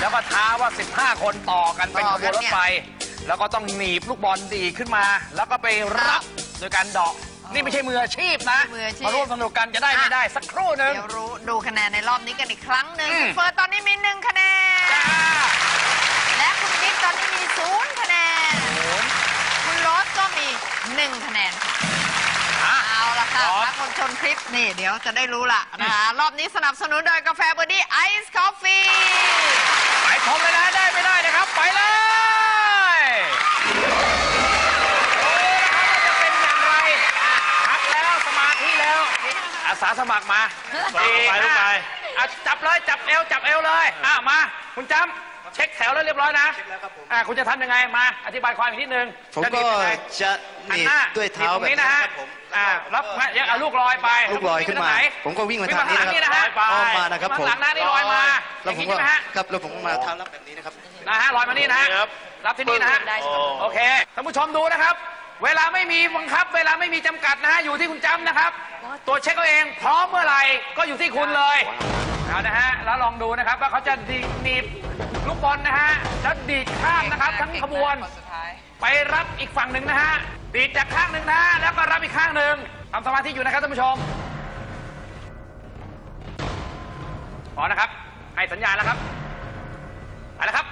แล้วก็ท้าว่า 15 คนต่อกันเป็นต่ขอบกัวนนรถเนี่ยไฟ แล้วก็ต้องหนีบลูกบอลดีดขึ้นมา แล้วก็ไปรับโดยการเดาะนี่ไม่ใช่มืออาชีพนะ มืออาชีพ มาร่วมสนุกกันจะได้ไม่ได้สักครู่หนึ่งเดี๋ยวรู้ดูคะแนนในรอบนี้กันอีกครั้งหนึ่งอืม คุณเฟิร์สตอนนี้มีหนึ่งคะแนน จ้าและคุณบิ๊กตอนนี้มีศูนย์คะแนน คุณโรสก็มีหนึ่งคะแนนค่ะอะเอาละ ค่ะโรสถ้าคนชมคลิปนี่เดี๋ยวจะได้รู้ละนะคะรอบนี้สนับสนุนโดยกาแฟเบอร์ดี้ไอซ์คอฟฟี่ไปชมเลยนะได้ไม่ได้นะครับ ไปเลยโอ้นะครับว่าจะเป็นอย่างไรพักแล้วสมาธิแล้ว อาสาสมัครมาไปไปลูกไป อะจับเลยจับเอวจับเอวเลยอะมา คุณจำ เช็คแถวแล้วเรียบร้อยนะอะคุณจะทำยังไงมา อธิบายความอีกนิดนึงผมจะหนีก็บยังไงจะหหันนีบหน้าด้วยเท้าหนีบตรงนี้แบบนี้นะฮะครับผม อ่ารับมายังเอาลูกลอยไปลูกลอยขึ้นมางไปผมก็วิ่งมาวิ่งทางนี้หลันะนะคฮะรับอ้อมมานะครับผมข้างหลังหน้านี่ลอยมาแล้วผมอย่างนี้ก็ใช่ไหมฮะ ครับแล้วผมก็มาเท้ารับแบบนี้นะครับ นะฮะลอยมานี่นะฮะครับ รับที่นี่นะฮะได้ครับโอเคท่านผู้ชมดูนะครับ เวลาไม่มีบังคับ เวลาไม่มีจำกัดนะฮะอยู่ที่คุณจำนะครับ ตัวเช็คเอาเองพร้อมเมื่อไหร่ก็อยู่ที่คุณเลยเอานะฮะแล้วลองดูนะครับว่าเขาจะดีหนีบ ลูกบอลนะฮะ แล้วดีดข้ามนะครับ ทั้งขบวน ไปรับอีกฝั่งหนึ่งนะฮะ ดีดจากข้างหนึ่งนะ แล้วก็รับอีกข้างหนึ่งทำสมาธิอยู่นะครับท่านผู้ชมพอนะครับ ให้สัญญาณแล้วครับไปแล้วครับ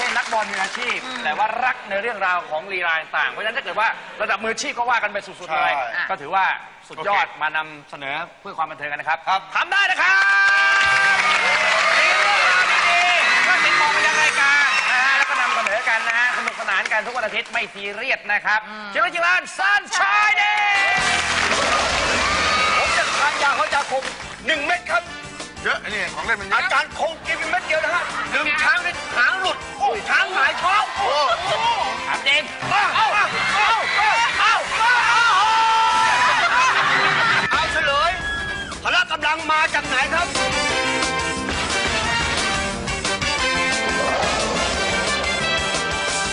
ช่นักบอลมืออาชีพ แต่ว่ารักในเรื่องราวของลีลาต่างๆเพราะฉะนั้นถ้าเกิดว่าระดับมืออาชีพก็ว่ากันไปสุดๆเลยใช่ ก็ถือว่าสุดยอดมานำเสนอเพื่อความบันเทิงกันนะครับทำได้นะครับมีเรื่องราวดีๆก็ติดต่อมายังรายการนะฮะแล้วก็นำเสนอกันนะฮะสนุกสนานกันทุกวันอาทิตย์ไม่ซีเรียสนะครับจิรัจิรันซันชายเดย์ผมจะทานยาเขาจะคงหนึ่งเม็ดครับ เยอะนี่ของเล่นมันเยอาอะจารย์คงกินเป็นเม็ดเดียวนะฮะหนึ่งช้างนี่หางหลุดโอ้ ช้างหงายท้องโอ้ถามจริงเอาเอาเอาเอาเอาเอาเฉลยพละกำลังมาจากไหนครับ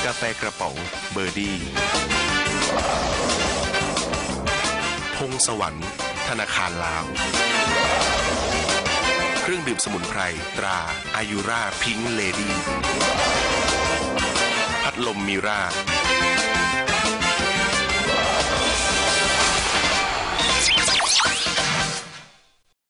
กาแฟกระป๋องเบอร์ดี้พงสวรรค์ธนาคารลาว เครื่องดื่มสมุนไพร ตราอายุราพิงเลดี้ พัดลมมีรา